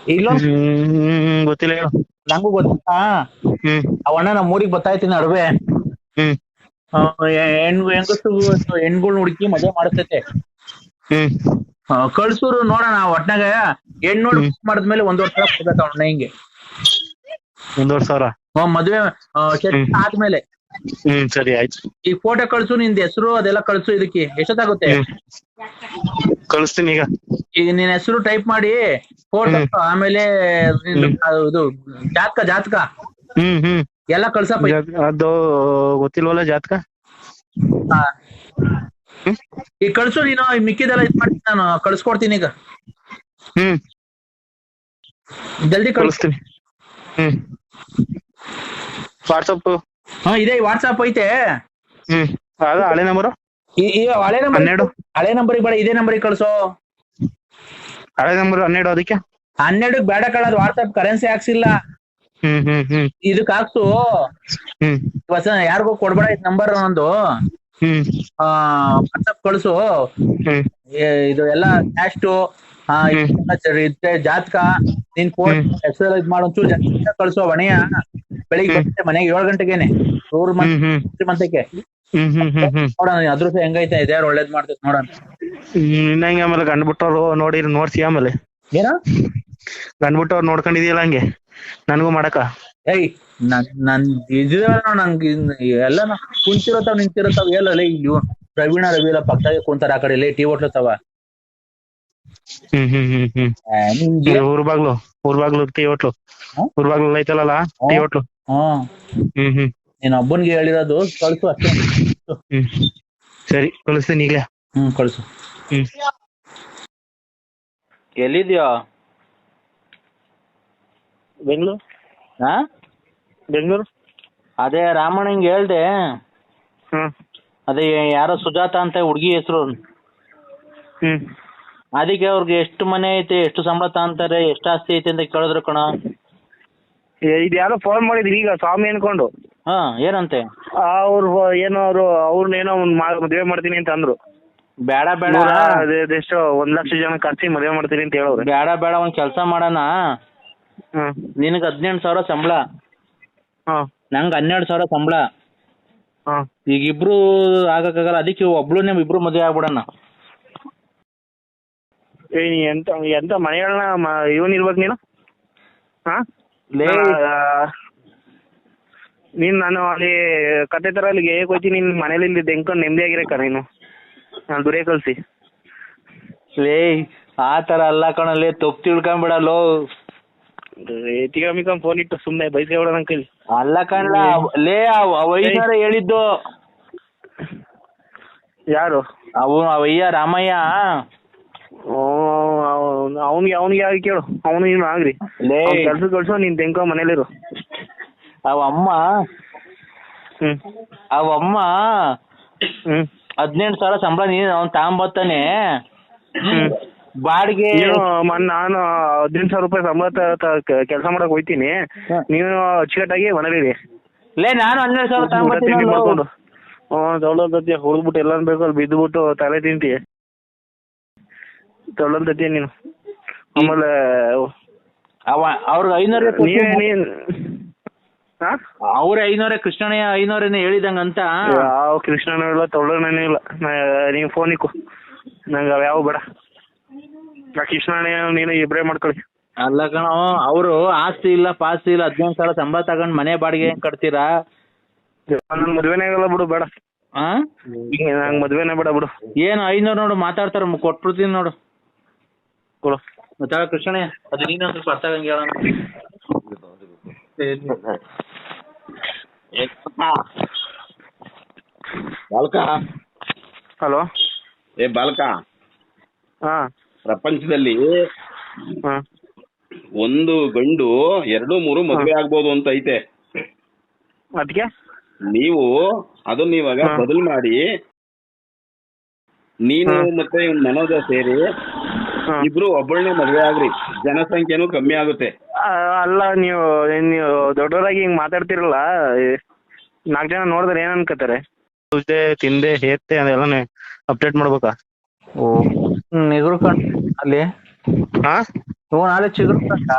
Speaker 1: ಇಲ್ಲೊಂದ್
Speaker 2: ಹ್ಮ್ ಗೊತ್ತಿಲ್ಲ ಹೇಳು.
Speaker 1: ನಂಗೂ ಗೊತ್ತಿಲ್ಲ
Speaker 2: ಹ್ಮ್.
Speaker 1: ಆ ಅಣ್ಣ ನಮ್ಮ ಊರಿಗೆ ಬತ್ತಾಯ್ತೀನಿ ನಡುವೆ.
Speaker 2: ಹ್ಮ್.
Speaker 1: ಹೆಂಗಸು ಹೆಣ್ಗಳ್ನ ಹುಡುಕಿ ಮದುವೆ
Speaker 2: ಹ್ಮ್.
Speaker 1: ಆ, ಕಳ್ಸೂರು ನೋಡೋಣ ಒಟ್ನಾಗ ಹೆಣ್ಣು ಮಾಡಿದ್ಮೇಲೆ ಒಂದ್ ವರ್ಷ ಕೊಡ್ಬೇಕು ಅವ್ನ ಹಿಂಗೆ.
Speaker 2: ಒಂದೂವರೆ ಸಾವಿರ
Speaker 1: ಮದ್ವೆ. ಆದ್ಮೇಲೆ.
Speaker 2: ಹ್ಮ್ ಸರಿ ಆಯ್ತು.
Speaker 1: ಈ ಫೋಟೋ ಕಳ್ಸು ನಿಂದ ಹೆಸರು ಅದೆಲ್ಲ ಕಳ್ಸು ಇದಕ್ಕೆ. ಎಷ್ಟೊತ್ತಾಗುತ್ತೆ?
Speaker 2: ಕಳಿಸ್ತೀನಿ ಈಗ.
Speaker 1: ಈಗ ನಿನ್ ಹೆಸರು ಟೈಪ್ ಮಾಡಿ ಫೋಟೋ ಆಮೇಲೆ ನಿಂದು ಅದು ಇದು ಜಾತಕ ಜಾತಕ.
Speaker 2: ಹ್ಮ್ ಹ್ಮ್.
Speaker 1: ಎಲ್ಲ ಕಳ್ಸಪ್ಪ
Speaker 2: ಜಾತ್- ಅದು ಗೊತ್ತಿಲ್ವಲ್ಲ ಜಾತಕ?
Speaker 1: ಆ. ಈಗ ಕಳ್ಸು ನೀನು ಈ ಮಿಕ್ಕಿದೆಲ್ಲ ಇದ್ ಮಾಡ್ತೀನಿ ನಾನು ಕಳ್ಸ್ಕೊಡ್ತೀನಿ ಈಗ.
Speaker 2: ಹ್ಮ್.
Speaker 1: ಜಲ್ದಿ ಕಳ್ಸು.
Speaker 2: ಕಳಿಸ್ತೀನಿ. ಹ್ಮ್. ವಾಟ್ಸಪ್
Speaker 1: ಹಾ ಇದೆ ವಾಟ್ಸಪ್ ಐತೆ?
Speaker 2: ಹ್ಮ್ ಅದ ಹಳೆ ನಂಬರ್
Speaker 1: ಹಳೆ ನಂಬರ್
Speaker 2: ಹನ್ನೆರಡು.
Speaker 1: ಹಳೆ ನಂಬರಿಗೆ ಬೇಡ ಇದೇ ನಂಬರಿಗೆ ಕಳ್ಸೋ.
Speaker 2: ಹಳೆ ನಂಬರ್ ಹನ್ನೆರಡು ಅದಕ್ಕೆ?
Speaker 1: ಹನ್ನೆರಡು ಬೇಡ ಕಳೋದು ವಾಟ್ಸಪ್ ಕರೆನ್ಸಿ ಹಾಕ್ಸಿಲ್ಲ.
Speaker 2: ಹ್ಮ್ ಹ್ಮ್ ಹ್ಮ್.
Speaker 1: ಇದಕ್ ಹಾಕ್ಸು.
Speaker 2: ಹ್ಮ್.
Speaker 1: ಹೊಸ ಯಾರಿಗೂ ಕೊಡ್ಬೇಡ ಇದ್ ನಂಬರ್ ಒಂದು
Speaker 2: ಹ್ಮ್.
Speaker 1: ವಾಟ್ಸಪ್ ಕಳ್ಸು.
Speaker 2: ಹ್ಮ್.
Speaker 1: ಇದು ಎಲ್ಲ ಕ್ಯಾಸ್ಟು ಜಾತಕ. ನಿನ್ ಫೋನ್. ಹೆಸರು ಇದ್ ಮಾಡೋ ಚೂರು ಕಳ್ಸೋ ಒಣೆಯ ಬೆಳಿಗ್ಗೆ
Speaker 2: ಹ್ಮ್.
Speaker 1: ಬರ್ತೈತೆ ಮನೆಗೆ ಏಳು ಗಂಟೆಗೇನೆ. ನೂರು
Speaker 2: ಹ್ಮ್
Speaker 1: ಮಂತಕ್ಕೆ ನೋಡೋಣ ಅದೃಷ್ಟ ಹೆಂಗೈತೆ? ದೇವ್ರು ಒಳ್ಳೇದ್ ಮಾಡ್ತೈತೆ ನೋಡೋಣ.
Speaker 2: ಇನ್ನ ಹಿಂಗೆ ಆಮೇಲೆ ಗಂಡ್ ಬಿಟ್ಟವ್ರು ನೋಡಿ ನೋಡ್ಸಿ ಆಮೇಲೆ.
Speaker 1: ಏನ?
Speaker 2: ಗಂಡ್ ಬಿಟ್ಟವ್ರು ನೋಡ್ಕೊಂಡಿದೀಯಲ್ಲ ಹಂಗೆ? ನನಗೂ ಮಾಡಕ.
Speaker 1: ಏಯ್ ನನ್ ನನ್ ಇದಿದಾವ ನಂಗೆ ಎಲ್ಲ ಕುಂತಿರತಾವ್ ನಿಂತಿರತಾವ್ ಎಲ್ಲ ಇಲ್ಲಿ ಪ್ರವೀಣ ರವಿ ಎಲ್ಲ ಪಕ್ಕದಾಗೆ ಕುಂತಾರ ಆ ಕಡೆ ಇಲ್ಲಿ ಟೀ ಹೋಟ್ಲತ್ತವ
Speaker 2: ಹ್ಮ್ ಹ್ಮ್ ಹ್ಮ್ ಹ್ಮ್. ಊರ್ ಬಾಗ್ಲು ಊರ್ ಬಾಗ್ಲು ಟೀ ಹೋಟ್ಲು? ಊರ್ ಬಾಗ್ಲು ಐತಲ್ಲ ಟೀ ಹೋಟ್ಲು.
Speaker 1: ಹ್ಮ್
Speaker 2: ಹ್ಮ್ ಹ್ಮ್.
Speaker 1: ನೀನ್ ಒಬ್ಬನ್ಗೆ ಹೇಳಿರೋದು ಕಳ್ಸು ಅಷ್ಟೇ.
Speaker 2: ಹ್ಮ್. ಸರಿ ಕಳಿಸ್ತೀನಿ ಈಗಲೇ.
Speaker 1: ಹ್ಮ್ ಕಳ್ಸು.
Speaker 2: ಹ್ಮ್.
Speaker 1: ಎಲ್ಲಿದ್ಯೋ?
Speaker 2: ಬೆಂಗ್ಳೂರು.
Speaker 1: ಹಾ?
Speaker 2: ಬೆಂಗ್ಳೂರ್.
Speaker 1: ಅದೇ ರಾಮಣ್ಣಂಗೆ ಹೇಳ್ದೆ.
Speaker 2: ಹ್ಮ್.
Speaker 1: ಅದೇ ಯಾರೋ ಸುಜಾತ ಅಂತ ಹುಡುಗಿ ಹೆಸರು.
Speaker 2: ಹ್ಮ್.
Speaker 1: ಅದಕ್ಕೆ ಅವ್ರಿಗೆ ಎಷ್ಟು ಮನೆ ಐತೆ ಎಷ್ಟು ಸಂಬಳ ತಾಂತಾರೆ ಎಷ್ಟು ಆಸ್ತಿ ಐತೆ ಅಂತ ಕೇಳಿದ್ರು ಕಣ.
Speaker 2: ಇದು ಯಾರೋ ಫೋನ್ ಮಾಡಿದ್ರು ಈಗ ಸ್ವಾಮಿ ಅನ್ಕೊಂಡು.
Speaker 1: ಹಾ ಏನಂತೆ?
Speaker 2: ಅವ್ರು ಏನೋ ಅವ್ರು ಅವ್ರನ್ನ ಏನೋ ಒಂದ್ ಮದ್ವೆ ಮಾಡ್ತೀನಿ ಅಂತ ಅಂದ್ರು.
Speaker 1: ಬೇಡ ಬೇಡ.
Speaker 2: ಅದೇ ಒಂದ್ ಲಕ್ಷ ಜನ ಕರ್ಸಿ ಮದ್ವೆ ಮಾಡ್ತೀನಿ ಅಂತ ಹೇಳೋರು
Speaker 1: ಬೇಡ ಬೇಡ ಒಂದ್ ಕೆಲ್ಸ ಮಾಡೋಣ.
Speaker 2: ಹ್ಮ್
Speaker 1: ನಿನಗೆ ಹದಿನೆಂಟು ಸಾವಿರ ಸಂಬಳ.
Speaker 2: ಹಾ.
Speaker 1: ನಂಗೆ ಹನ್ನೆರಡು ಸಾವಿರ ಸಂಬಳ.
Speaker 2: ಹಾ.
Speaker 1: ಈಗ ಇಬ್ರು ಆಗಕ್ಕಾಗಲ್ಲ ಅದಕ್ಕೆ ನಿಮ್ ಇಬ್ರು ಮದ್ವೆ ಆಗ್ಬಿಡೋಣ.
Speaker 2: ಏ ಎಂತ ಎಂತ ಮನೆಗಳನ್ನ ಇವನ್ ಇರ್ಬೇಕು ನೀನು? ಹಾ? ನೀನ್ ನಾನು ಅಲ್ಲಿ ಕತೆ ತರ ಅಲ್ಲಿಗೆ ಹೇಗೆ ಹೋಯ್ತೀನಿ ನಿನ್ ಮನೇಲಿ ಇಲ್ಲಿ ದೆಂಕೊಂಡು ನೆಮ್ಮದಿಯಾಗಿರಕ್ಕ ನೀನು. ನಾನು ದುರೇ ಕಳ್ಸಿ.
Speaker 1: ಲೇ ಆ ತರ ಅಲ್ಲ ಕಣಲ್ಲಿ ತಪ್ಪು ತಿಳ್ಕೊಂಬಿಡಲ್ಲೋ
Speaker 2: ಎತ್ತಿಗಮಿಕಂ ಫೋನ್ ಇಟ್ಟು ಸುಮ್ಮನೆ ಬೈಸ್ಕೊಬಿಡೋಣ ಅಂಕಲ್.
Speaker 1: ಅಲ್ಲ ಕಣ್ಲ ಲೇ ಅವೈನವರೇ ಹೇಳಿದ್ದು.
Speaker 2: ಯಾರು?
Speaker 1: ಅವು ಅವಯ್ಯ ರಾಮಯ್ಯ.
Speaker 2: ಅವನಿಗೆ ಅವನಿಗೆ ಯಾರು ಕೇಳು. ಅವನು ನೀನು ಆಗ್ರಿ.
Speaker 1: ಲೇ.
Speaker 2: ಕೆಲ್ಸ ಕಳ್ಸೋ ನೀನ್ ತೆಂಕೊ ಮನೇಲಿರು
Speaker 1: ಅವ ಅಮ್ಮ.
Speaker 2: ಹ್ಮ್.
Speaker 1: ಅವ ಅಮ್ಮ.
Speaker 2: ಹ್ಮ್.
Speaker 1: ಹದಿನೆಂಟು ಸಾವಿರ ಸಂಬಳ ನೀನು ಅವ್ನ್ ತಗೊಂಬತ್ತಾನೆ
Speaker 2: ಹ್ಮ್.
Speaker 1: ಬಾಡಿಗೆ.
Speaker 2: ನೀನು ಮೊನ್ನೆ ನಾನು ಹದಿನೆಂಟು ಸಾವಿರ ರೂಪಾಯಿ ಸಂಬಳ ಕೆಲಸ ಮಾಡಕ್ ಹೋಯ್ತೀನಿ.
Speaker 1: ನೀನು
Speaker 2: ನೀವು ಅಚ್ಚುಕಟ್ಟಾಗಿ ಮನೇಲಿರಿ.
Speaker 1: ಲೇ ನಾನು ಹನ್ನೆರಡು ಸಾವಿರ ತಗೊಂಬರ್ತೀನಿ
Speaker 2: ಮಾಡ್ಕೊಂಡು. ಹ್ಞೂ ತೊಗೊಳೋದತ್ತಿ ಹೊಡೆದ್ಬಿಟ್ಟು ಎಲ್ಲ ಬೇಕು ಅಲ್ಲಿ ಬಿದ್ದುಬಿಟ್ಟು ತಲೆ ತಿಂತಿ. ತೊಗೊಳೋದತ್ತಿ ನೀನು. ಆಮೇಲೆ
Speaker 1: ಅವ ಅವ್ರಿಗೆ ಐನೂರ
Speaker 2: ನೀವೇ ನೀನ್ ಹಾ
Speaker 1: ಅವ್ರ ಐನೂರೇ ಕೃಷ್ಣನೇ ಐನೂರೇನೆ ಹೇಳಿದಂಗ ಅಂತ
Speaker 2: ಯಾವ ಕೃಷ್ಣನೂ ಇಲ್ಲ ತೊಗೊಳೋನೇ ಇಲ್ಲ. ನಾ- ನೀವು ಫೋನ್ ಇಕ್ಕು. ನಂಗೆ ಅವು ಯಾವ ಬೇಡ. ಆ ಕೃಷ್ಣನೇ ನೀನು ಇಬ್ರೇ ಮಾಡ್ಕೊಳ್ಳಿ.
Speaker 1: ಅಲ್ಲ ಕಣ ಅವರು ಆಸ್ತಿ ಇಲ್ಲ ಪಾಸ್ತಿ ಇಲ್ಲ ಹದಿನೈದು ಸಾವಿರ ಸಂಬಳ ತಗೊಂಡ್ ಮನೆ ಬಾಡಿಗೆ ಹೆಂಗ್ ಕಟ್ತೀರಾ?
Speaker 2: ನನ್ನ ಮದ್ವೆನೇ ಆಗಲ್ಲ ಬಿಡು ಬೇಡ.
Speaker 1: ಆ?
Speaker 2: ನಂಗೆ ಮದ್ವೆನೇ ಬೇಡ ಬಿಡು.
Speaker 1: ಏನು ಐನೂರು ನೋಡು ಮಾತಾಡ್ತಾರ ಕೊಟ್ಬಿಡ್ತೀನಿ ನೋಡು.
Speaker 2: ಕೊಡು.
Speaker 1: ಮತ್ತೆ ಕೃಷ್ಣಯ್ಯ ಅದು ನೀನು ಸ್ವಲ್ಪ ಅರ್ಥ ಆಗಂಗೆ ಹೇಳೋಣ
Speaker 3: ಬಾಲಕ.
Speaker 2: ಹಲೋ.
Speaker 3: ಏ ಬಾಲಕ.
Speaker 2: ಹಾ.
Speaker 3: ಪ್ರಪಂಚದಲ್ಲಿ
Speaker 2: ಹಾಂ.
Speaker 3: ಒಂದು ಗಂಡು ಎರಡು ಮೂರು ಮದುವೆ ಆಗ್ಬೋದು ಅಂತ ಐತೆ.
Speaker 2: ಅದಕ್ಕೆ
Speaker 3: ನೀವು ಅದನ್ನ ಇವಾಗ. ಬದಲು ಮಾಡಿ ನೀನು. ಮತ್ತೆ ಇವ್ನ್ ಮನೋಜ ಸೇರಿ. ಇಬ್ರು ಒಬ್ಬಳನ್ನೇ ಮದ್ವೆ ಆಗ್ರಿ ಜನಸಂಖ್ಯೆನೂ ಕಮ್ಮಿ ಆಗುತ್ತೆ.
Speaker 2: ಆ, ಅಲ್ಲ ನೀವು ನೀವು ದೊಡ್ಡವರಾಗಿ ಹಿಂಗ್ ಮಾತಾಡ್ತಿರಲ್ಲ ನಾಲ್ಕು ಜನ ನೋಡಿದ್ರೆ ಏನ್ ಅನ್ಕೋತಾರೆ? ತುಜ್ದೆ ತಿಂದೆ ಹೇತ್ತೆ ಅದೆಲ್ಲ ಅಪ್ಡೇಟ್ ಮಾಡ್ಬೇಕಾ?
Speaker 1: ಓ ನಿಗುರು ಕಣ್ ಅಲ್ಲಿ.
Speaker 2: ಹಾ?
Speaker 1: ಇವ್ ನಾಳೆ ಚಿಗುರು ಕಂಡ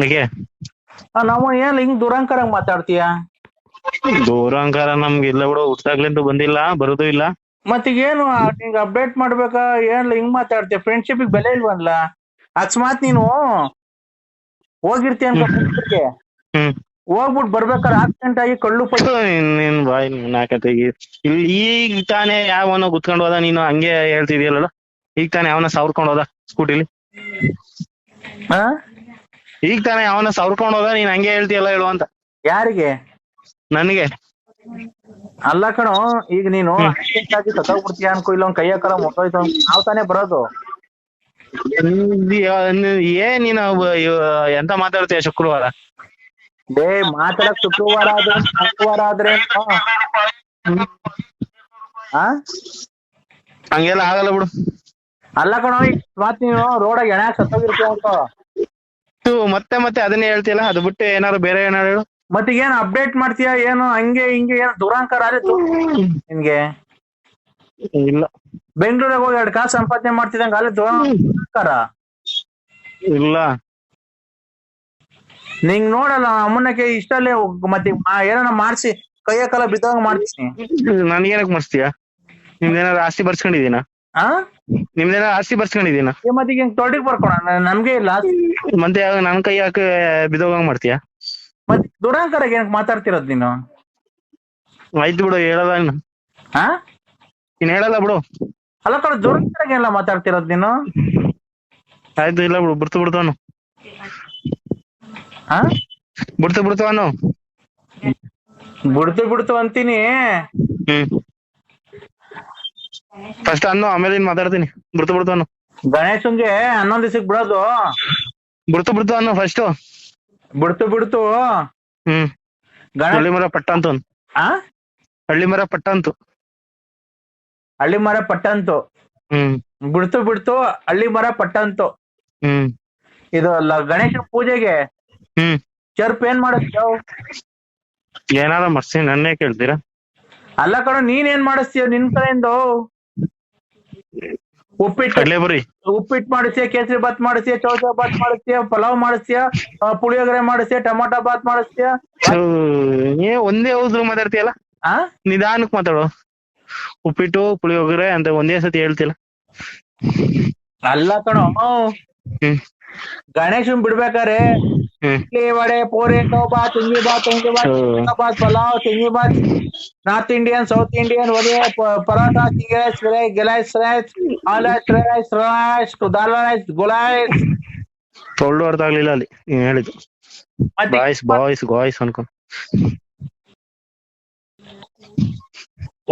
Speaker 2: ಹೀಗೆ
Speaker 1: ನಾವು ಏನ್ ಹಿಂಗ್ ದುರಂಕರಂಗ್ ಮಾತಾಡ್ತೀಯ?
Speaker 2: ದೂರಾಂಕಾರ ನಮ್ಗೆ ಇಲ್ಲ ಬಿಡು ಹುಟ್ಟಾಗ್ಲಿಂದ ಬಂದಿಲ್ಲ ಬರೋದು ಇಲ್ಲ.
Speaker 1: ಮತ್ತೀಗ ಏನು ನಿಂಗ್ ಅಪ್ಡೇಟ್ ಮಾಡ್ಬೇಕಾ? ಏನ್ ಹಿಂಗ್ ಮಾತಾಡ್ತೀಯ? ಫ್ರೆಂಡ್ಶಿಪ್ ಬೆಲೆ ಇಲ್ವಲ್ಲ ಅಕಸ್ಮಾತ್ ನೀನು ಹೋಗಿರ್ತೀಯ ಅಂತ ಊರಿಗೆ.
Speaker 2: ಹ್ಮ್.
Speaker 1: ಹೋಗ್ಬಿಟ್ ಬರ್ಬೇಕಾದ್ರೆ ಆಕ್ಸಿಡೆಂಟ್ ಆಗಿ ಕಳ್ಳು ಪಟ್ಟು
Speaker 2: ನಿನ್- ನಿನ್ ಬಾಯ್ ನಾಕತೆಗಿ ಇಲ್ಲಿ ಈಗ ತಾನೇ ಯಾವನ ಗುತ್ಕೊಂಡ್ ಹೋದ? ನೀನು ಹಂಗೆ ಹೇಳ್ತಿದ್ಯಲ್ಲ ಈಗ ತಾನೇ ಯಾವನ ಸಾವಿರ್ಕೊಂಡ್ ಹೋದ ಸ್ಕೂಟಿಲಿ?
Speaker 1: ಆ?
Speaker 2: ಈಗ ತಾನೇ ಯಾವನ ಸಾವಿರ್ಕೊಂಡ್ ಹೋದ? ನೀನ್ ಹಂಗೆ ಹೇಳ್ತೀಯಲ್ಲ ಹೇಳು ಅಂತ.
Speaker 1: ಯಾರಿಗೆ?
Speaker 2: ನನಗೆ.
Speaker 1: ಅಲ್ಲ ಕಣೋ ಈಗ ನೀನು ಆಕ್ಸಿಡೆಂಟ್ ಆಗಿ ಸತ್ತೋಗ್ಬಿಡ್ತೀಯ ಅನ್ಕೋ ಇಲ್ಲ ಒಂದ್ ಕೈ ಹಾಕರ ಮುಟ್ಟೋಯ್ತು ಅಂತ ನಾವ್ ತಾನೇ ಬರೋದು.
Speaker 2: ಏನ್ ನೀನು ಇವ- ಎಂತ ಮಾತಾಡ್ತೀಯ ಶುಕ್ರವಾರ?
Speaker 1: ಡೇ ಮಾತಾಡಕ್ ಶುಕ್ರವಾರ ಆದ್ರೆ ಶುಕ್ರವಾರ ಆದ್ರೆ ಹಾ
Speaker 2: ಹಂಗೆಲ್ಲ ಆಗಲ್ಲ ಬಿಡು.
Speaker 1: ಅಲ್ಲ ಕಣೋ ಈಗ ಮಾತ್ ನೀನು ರೋಡಾಗ ಎಣ್ಯಾಕ್ ಸತ್ತೋಗಿರ್ತೀಯ ಅನ್ಕೋ.
Speaker 2: ಇದು ಮತ್ತೆ ಮತ್ತೆ ಅದನ್ನೇ ಹೇಳ್ತಿಯಲ್ಲ ಅದು ಬಿಟ್ಟು ಏನಾದ್ರು ಬೇರೆ ಏನಾರು ಹೇಳು.
Speaker 1: ಮತ್ತೀಗ ಏನ್ ಅಪ್ಡೇಟ್ ಮಾಡ್ತೀಯ ಏನು ಹಂಗೆ ಹಿಂಗೆ ಏನು ದುರಾಂಕಾರ ಆದಿತ್ತು? ನಿನ್ಗೆ?
Speaker 2: ಇಲ್ಲ.
Speaker 1: ಬೆಂಗಳೂರಿಗೆ ಹೋಗಿ ಎರಡು ಕಾಸು ಸಂಪಾದನೆ ಮಾಡ್ತಿದಂಗ ಅಲ್ಲಿ ದುರಾಂಕಾರ?
Speaker 2: ಇಲ್ಲ.
Speaker 1: ನಿಂಗ್ ನೋಡಲ್ಲ ಅಮ್ಮನಕ್ಕೆ ಇಷ್ಟಲ್ಲೇ ಮತ್ತೆ ಏನಾರ ಮಾಡ್ಸಿ ಕೈಯ ಕಾಲ ಬಿದ್ದಂಗ ಮಾಡ್ತೀನಿ.
Speaker 2: ನನ್ಗೇನಕ್ ಮಾಡಿಸ್ತೀಯ? ನಿಮ್ದೇನಾರ ಆಸ್ತಿ ಬರ್ಸ್ಕೊಂಡಿದೀನ
Speaker 1: ಆ?
Speaker 2: ಆಸ್ತಿ ಬರ್ಸ್ಕೊಂಡಿದೀನ
Speaker 1: ಮತ್ತೆ ಹಿಂಗ್ ತೊಡಿಗ್ ಬರ್ಕೊಣ ನನ್ಗೆ ಇಲ್ಲ.
Speaker 2: ಮತ್ತೆ ನನ್ ಕೈ ಹಾಕಿ ಬಿದ್ದೋಗಂಗ್ ಮಾಡ್ತೀಯ?
Speaker 1: ಮತ್ತೆ ದುರಾಂಕಾರ ಏನಕ್ ಮಾತಾಡ್ತಿರೋದ್ ನೀನು?
Speaker 2: ಆಯ್ತು ಬಿಡು ಹೇಳಲ್ಲ ಇನ್ನು.
Speaker 1: ಹಾ?
Speaker 2: ಇನ್ ಹೇಳಲ್ಲ ಬಿಡು.
Speaker 1: ಅಲ್ಲ ಕಡೆ ದುರಂಕರ ಏನಲ್ಲ ಮಾತಾಡ್ತಿರೋದ್ ನೀನು?
Speaker 2: ಆಯ್ತು ಇಲ್ಲ ಬಿಡು ಬಿಡ್ತು ಬಿಡ್ತಾನು
Speaker 1: ಹಾ?
Speaker 2: ಬಿಡ್ತು ಬಿಡ್ತವನು
Speaker 1: ಬಿಡ್ತು ಬಿಡ್ತು ಅಂತೀನಿ.
Speaker 2: ಹ್ಮ್. ಫಸ್ಟ್ ಅನ್ನು ಆಮೇಲೆ ಇನ್ ಮಾತಾಡ್ತೀನಿ. ಬಿಡ್ತು ಬಿಡ್ತಾನು
Speaker 1: ಗಣೇಶನ್ಗೆ ಹನ್ನೊಂದ್ ದಿವಸಕ್ಕೆ ಬಿಡೋದು.
Speaker 2: ಬಿಡ್ತು ಬಿಡ್ತು ಅನ್ನು ಫಸ್ಟ್.
Speaker 1: ಬಿಡ್ತು ಬಿಡ್ತು.
Speaker 2: ಹ್ಮ್. ಹಳ್ಳಿ ಮರ ಪಟ್ಟ ಅಂತ
Speaker 1: ಆ?
Speaker 2: ಹಳ್ಳಿ ಮರ ಪಟ್ಟ ಅಂತು.
Speaker 1: ಹಳ್ಳಿ ಮರ ಪಟ್ಟಂತು
Speaker 2: ಹ್ಮ್.
Speaker 1: ಬಿಡ್ತು ಬಿಡ್ತು. ಹಳ್ಳಿ ಮರ ಪಟ್ಟಂತು
Speaker 2: ಹ್ಮ್.
Speaker 1: ಇದು ಅಲ್ಲ ಗಣೇಶ ಪೂಜೆಗೆ
Speaker 2: ಹ್ಮ್.
Speaker 1: ಚರ್ಪ್ ಏನ್ ಮಾಡಿಸ್ತೀಯ
Speaker 2: ಏನಾರ ಮರ್ಸಿ ನನ್ನೇ ಕೇಳ್ತೀರಾ?
Speaker 1: ಅಲ್ಲ ಕಣ ನೀನ್ ಏನ್ ಮಾಡಿಸ್ತೀಯ ನಿನ್ ಕಡೆಯಿಂದ? ಉಪ್ಪಿಟ್ಟು ಉಪ್ಪಿಟ್ಟು ಮಾಡಿಸ್ತೀಯ ಕೇಸರಿ ಬಾತ್ ಮಾಡಿಸ್ತೀಯ ಚೌಚ ಬಾತ್ ಮಾಡಿಸ್ತೀಯ ಪಲಾವ್ ಮಾಡಿಸ್ತೀಯ ಪುಳಿಯೋಗರೆ ಮಾಡಿಸ್ತೀಯ ಟೊಮಾಟೊ ಬಾತ್ ಮಾಡಿಸ್ತೀಯ
Speaker 2: ಏ ಒಂದೇ ಹೌದು ಮಾತಾಡ್ತೀಯಲ್ಲ?
Speaker 1: ಆ?
Speaker 2: ನಿಧಾನಕ್ ಮಾತಾಡು. ಉಪ್ಪಿಟ್ಟು ಪುಳಿಯೋಗರೆ ಅಂತ ಒಂದೇ ಸತಿ ಹೇಳ್ತಿಲ್ಲ
Speaker 1: ಅಲ್ಲ ಕಣೋ
Speaker 2: ಹ್ಮ್.
Speaker 1: ಗಣೇಶನ್ ಬಿಡ್ಬೇಕಾರೆ ಇಡ್ಲಿ ವಡೆ ಪೂರಿ ಬಾ ತಿಂಗಿ ಬಾತ್ ತಿಂಗಿ ಬಾತ್. ಚಿಕ್ಕ ಬಾತ್ ಪಲಾವ್ ತಿಂಗಿ Baat north Indian south Indian vada paratha rice ಗಿಲೈಸ್ rice ಆಲೈಸ್ ರೈಸ್ ರೈಸ್ ದಾಲ್ ರೈಸ್ ಗುಲೈಸ್
Speaker 2: ತೊಳ್ಳು ಅರ್ಥ ಆಗ್ಲಿಲ್ಲ ಅಲ್ಲಿ ನೀನ್ ಹೇಳಿದ್ದು. ಬಾಯ್ಸ್ ಬಾಯ್ಸ್ ಗಾಯ್ಸ್ ಅನ್ಕೊಂಡ್.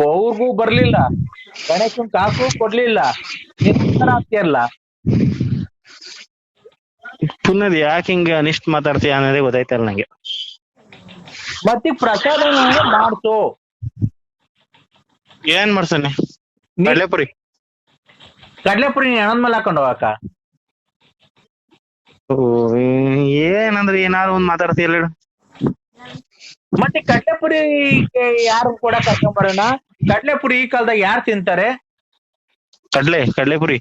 Speaker 1: ಅವ್ರಿಗೂ ಬರ್ಲಿಲ್ಲ. ಗಣೇಶನ್ ಕಾಸು ಕೊಡ್ಲಿಲ್ಲ. ನೀನ್ ಆಗ್ತಿಯಲ್ಲ
Speaker 2: ಪುನಃ ಯಾಕೆ ಹಿಂಗ ಅನಿಷ್ಟ್ ಮಾತಾಡ್ತೀಯ ಅನ್ನೋದೇ ಗೊತ್ತಾಯ್ತಲ್ಲ ನಂಗೆ.
Speaker 1: ಮತ್ತೆ ಪ್ರಸಾದ ಮಾಡ್ತು
Speaker 2: ಏನ್ ಮಾಡ್ಸನೆ? ಕಡ್ಲೆಪುರಿ.
Speaker 1: ಕಡ್ಲೆಪುರಿ ನೀನ್ ಹಣದ ಮೇಲೆ ಹಾಕೊಂಡು
Speaker 2: ಹೋಗಾಕ? ಏನಂದ್ರೆ ಏನಾದ್ರು ಒಂದ್ ಮಾತಾಡ್ತೀಯಲ್ಲ ಹೇಳು.
Speaker 1: ಮತ್ತೆ ಕಡ್ಲೆಪುರಿ ಯಾರು ಕೂಡ ಕರ್ಕೊಂಬರೋಣ ಕಡ್ಲೆಪುರಿ ಈ ಕಾಲದಾಗ ಯಾರು ತಿಂತಾರೆ?
Speaker 2: ಕಡ್ಲೆ ಕಡ್ಲೆಪುರಿ.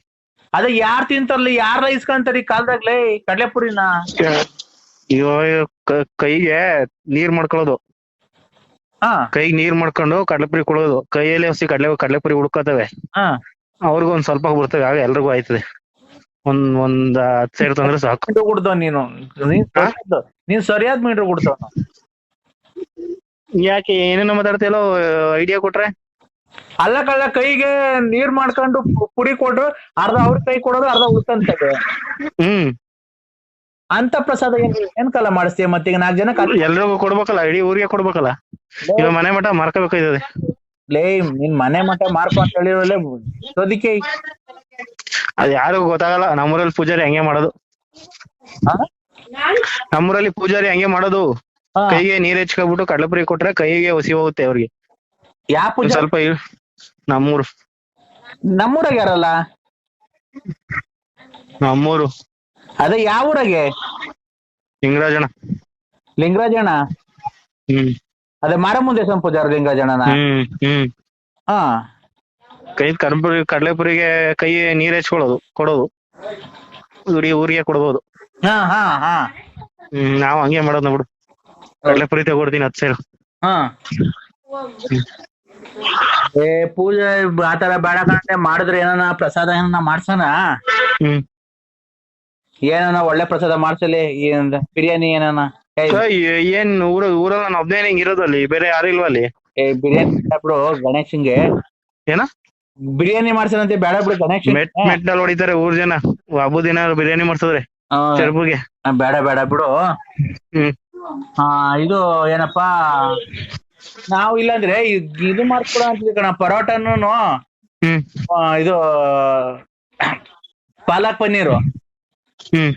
Speaker 1: ಅದ ಯಾರ್ ತಿಂತಾರಲ್ಲ ಯಾರ ಇಸ್ಕೊಂತಾರಿ ಈ ಕಾಲದಾಗ್ಲೇ ಕಡ್ಲೆಪುರಿನ?
Speaker 2: ಕೈಗೆ ನೀರ್ ಮಾಡ್ಕೊಳ್ಳೋದು ಕೈಗೆ ನೀರ್ ಮಾಡ್ಕೊಂಡು ಕಡ್ಲೆಪುರಿ ಕೊಡೋದು. ಕೈಯಲ್ಲಿ ಹಸಿ ಕಡಲೆ ಕಡ್ಲೆಪುರಿ ಹುಡ್ಕೋತವೆ. ಅವ್ರಿಗೂ ಒಂದ್ ಸ್ವಲ್ಪ ಬರ್ತವೆ ಆಗ ಎಲ್ರಿಗೂ ಆಯ್ತದೆ. ಒಂದ್ ಒಂದ್ ಹತ್ ಸೇರ್ ತಂದ್ರೆ ಸಾಕು.
Speaker 1: ಕುಡ್ದವ್ ನೀನು. ನೀನ್ ಸರಿಯಾದ ಮೀಟರ್ ಕುಡ್ದವ್
Speaker 2: ಯಾಕೆ ಏನೇನೋ ಮಾತಾಡ್ತೀಯಲ್ಲೋ ಐಡಿಯಾ ಕೊಟ್ರೆ?
Speaker 1: ಅಲ್ಲ ಕಳ್ಳ ಕೈಗೆ ನೀರ್ ಮಾಡ್ಕೊಂಡು ಪುಡಿ ಕೊಟ್ರು ಅರ್ಧ ಅವ್ರ ಕೈ ಕೊಡೋದು ಅರ್ಧ ಉಳ್ತಂತದೆ
Speaker 2: ಹ್ಮ್.
Speaker 1: ಅಂತ ಪ್ರಸಾದ ಏನ್ ಏನ್ ಕಾಲ ಮಾಡಿಸ್ತೀಯ ಮತ್ತೀಗ ಈಗ ನಾಲ್ಕು ಜನ
Speaker 2: ಎಲ್ರಿಗೂ ಕೊಡ್ಬೇಕಲ್ಲ ಇಡೀ ಊರಿಗೆ ಕೊಡ್ಬೇಕಲ್ಲ. ಇವಾಗ ಮನೆ ಮಠ ಮಾರ್ಕೋಬೇಕಾಯ್ತದೆ
Speaker 1: ಲೇ ನಿನ್ ಮನೆ ಮಠ ಮಾರ್ಕೊ ಅಂತ ಹೇಳಿರೋಲೆ ಸೋದಿಕೆ.
Speaker 2: ಅದ್ ಯಾರಿಗೂ ಗೊತ್ತಾಗಲ್ಲ ನಮ್ಮೂರಲ್ಲಿ ಪೂಜಾರಿ ಹಂಗೆ ಮಾಡೋದು? ನಮ್ಮೂರಲ್ಲಿ ಪೂಜಾರಿ ಹಂಗೆ ಮಾಡೋದು. ಕೈಗೆ ನೀರ್ ಹೆಚ್ಕೊಬಿಟ್ಟು ಕಡಲಪುರಿ ಕೊಟ್ರೆ ಕೈಗೆ ಹೊಸಿ ಹೋಗುತ್ತೆ ಅವ್ರಿಗೆ.
Speaker 1: ಯಾ ಪೂಜಾ?
Speaker 2: ಸ್ವಲ್ಪ ನಮ್ಮೂರು.
Speaker 1: ನಮ್ಮೂರಾಗ ಯಾರಲ್ಲ?
Speaker 2: ನಮ್ಮೂರು.
Speaker 1: ಅದೇ ಯಾವ ಊರಾಗೆ?
Speaker 2: ಲಿಂಗರಾಜಣ
Speaker 1: ಲಿಂಗರಾಜಣ್ಣ?
Speaker 2: ಹ್ಮ್.
Speaker 1: ಅದೇ ಮಾರಮ್ಮನ ದೇವಸ್ಥಾನ ಪೂಜಾರ ಲಿಂಗರಾಜಣ್ಣನ?
Speaker 2: ಹ್ಮ್ ಹ್ಮ್.
Speaker 1: ಹಾ.
Speaker 2: ಕೈ ಕರ್ಬುರಿ ಕಡಲೆಪುರಿಗೆ ಕೈ ನೀರ್ ಹಚ್ಕೊಳ್ಳೋದು ಕೊಡೋದು. ಊರಿಗೆ ಊರಿಗೆ ಕೊಡ್ಬೋದು.
Speaker 1: ಹಾ ಹಾ ಹಾ.
Speaker 2: ಹ್ಮ್ ನಾವ್ ಹಂಗೆ ಮಾಡೋದ್ ನೋಡು ಕಡಲೆಪುರಿ ತಗೊಡ್ತೀನಿ ಹತ್ತು ಸೇರು
Speaker 1: ಹಾ. ಏ ಪೂಜೆ ಆತರ ಬೇಡ ಕಣೆ ಮಾಡಿದ್ರೆ ಏನಾನ ಪ್ರಸಾದ ಏನಾನ ಮಾಡ್ಸಣ?
Speaker 2: ಹ್ಮ್.
Speaker 1: ಏನಾನ ಒಳ್ಳೆ ಪ್ರಸಾದ ಮಾಡ್ಸಲಿ ಏನ್ ಬಿರಿಯಾನಿ ಏನಾನ? ಏ,
Speaker 2: ಏ- ಏನ್ ಊರ ಊರಲ್ಲ ನಾನು ಒಬ್ನೇ ಹಿಂಗ್ ಇರೋದು ಅಲ್ಲಿ? ಬೇರೆ ಯಾರು ಇಲ್ವಾ ಅಲ್ಲಿ?
Speaker 1: ಏ ಬಿರಿಯಾನಿ ಬೇಡ ಬಿಡು ಗಣೇಶನ್ಗೆ.
Speaker 2: ಏನ?
Speaker 1: ಬಿರಿಯಾನಿ ಮಾಡ್ಸನಂತೆ ಬೇಡ ಬಿಡು ಗಣೇಶ್
Speaker 2: ಮೆಟ್ ಮೆಟ್ಟಲ್ಲಿ ಹೊಡಿತಾರೆ ಊರ್ ಜನ. ಹಬ್ಬದ ದಿನ ಬಿರಿಯಾನಿ ಮಾಡ್ಸಿದ್ರೆ ಚರ್ಬುಗೆ.
Speaker 1: ಬೇಡ ಬೇಡ ಬಿಡು.
Speaker 2: ಹ್ಮ್.
Speaker 1: ಹಾ ಇದು ಏನಪ್ಪಾ ನಾವು ಇಲ್ಲಾಂದ್ರೆ ಇದ್- ಮಾಡ್ಕೊಡ ಅಂತಿದ್ವಿ ಕಣ ಪರೋಟನು ಇದು ಪಾಲಕ್ ಪನ್ನೀರು.
Speaker 2: ಹ್ಮ್.